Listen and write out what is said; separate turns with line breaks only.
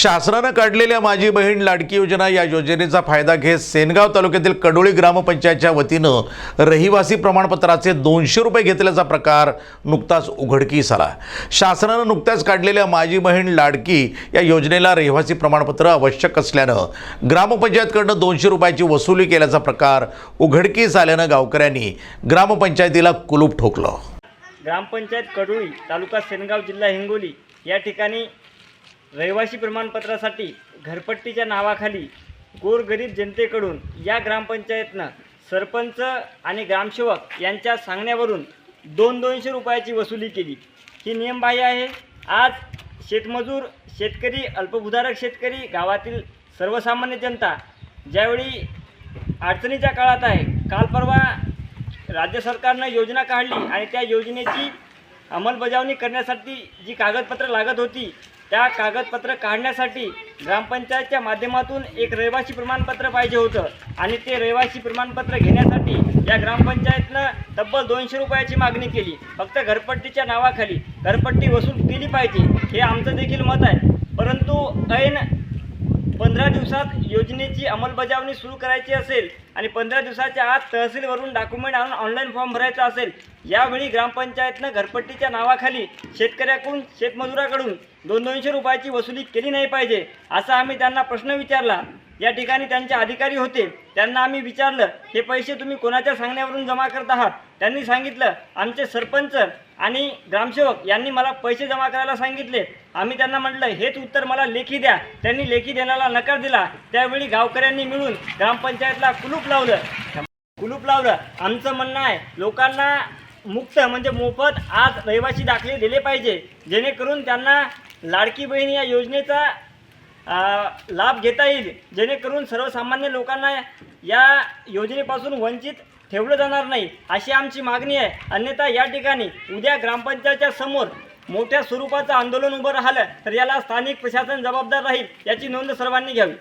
शासनानं काढलेल्या माझी बहीण लाडकी योजना या योजनेचा फायदा घेत सेनगाव तालुक्यातील कडोळी ग्रामपंचायतच्या वतीनं रहिवासी प्रमाणपत्राचे दोनशे रुपये घेतल्याचा प्रकार नुकताच उघडकीस आला. शासनानं नुकत्याच काढलेल्या माझी बहीण लाडकी या योजनेला रहिवासी प्रमाणपत्र आवश्यक असल्यानं ग्रामपंचायतकडनं दोनशे रुपयाची वसुली केल्याचा प्रकार उघडकीस आल्यानं गावकऱ्यांनी ग्रामपंचायतीला कुलूप ठोकलं.
ग्रामपंचायत कडोळी तालुका सेनगाव जिल्हा हिंगोली या ठिकाणी रहिवासी प्रमाणपत्रासाठी घरपट्टीच्या नावाखाली गोरगरीब जनतेकडून या ग्रामपंचायतनं सरपंच आणि ग्रामसेवक यांच्या सांगण्यावरून दोन दोनशे रुपयाची वसुली केली. ही नियमबाह्य आहे. आज शेतमजूर शेतकरी अल्पभूधारक शेतकरी गावातील सर्वसामान्य जनता ज्यावेळी अडचणीच्या काळात आहे काल परवा राज्य सरकारनं योजना काढली आणि त्या योजनेची अंमलबजावणी करण्यासाठी जी कागदपत्रं लागत होती त्या कागदपत्र काढण्यासाठी ग्रामपंचायतच्या माध्यमातून एक रहिवासी प्रमाणपत्र पाहिजे होतं. आणि ते रहिवासी प्रमाणपत्र घेण्यासाठी या ग्रामपंचायतनं तब्बल दोनशे रुपयाची मागणी केली. फक्त घरपट्टीच्या नावाखाली. घरपट्टी वसूल केली पाहिजे. हे आमचं देखील मत आहे. परंतु ऐन पंधरा दिवसात योजनेची अंमलबजावणी सुरू करायची असेल आणि पंधरा दिवसाच्या आत तहसीलवरून डॉक्युमेंट आणून ऑनलाईन फॉर्म भरायचा असेल यावेळी ग्रामपंचायतनं घरपट्टीच्या नावाखाली शेतकऱ्याकडून शेतमजुराकडून दोन दोनशे रुपयाची वसुली केली नाही पाहिजे असा आम्ही त्यांना प्रश्न विचारला. या ठिकाणी त्यांचे अधिकारी होते. त्यांना आम्ही विचारलं हे पैसे तुम्ही कोणाच्या सांगण्यावरून जमा करत आहात? त्यांनी सांगितलं आमचे सरपंच आणि ग्रामसेवक यांनी मला पैसे जमा करायला सांगितले. आम्ही त्यांना म्हटलं हेच उत्तर मला लेखी द्या. त्यांनी लेखी देण्याला नकार दिला. त्यावेळी गावकऱ्यांनी मिळून ग्रामपंचायतला कुलूप लावलं. कुलूप लावलं. आमचं म्हणणं आहे लोकांना मुक्त म्हणजे मोफत आज रहिवासी दाखले दिले पाहिजे. जेणेकरून त्यांना लाडकी बहीण या योजनेचा लाभ घेता येईल. जेणेकरून सर्वसामान्य लोकांना या योजनेपासून वंचित ठेवलं जाणार नाही अशी आमची मागणी आहे. अन्यथा या ठिकाणी उद्या ग्रामपंचायतच्या समोर मोठ्या स्वरूपाचं आंदोलन उभं राहिलं तर याला स्थानिक प्रशासन जबाबदार राहील याची नोंद सर्वांनी घ्यावी.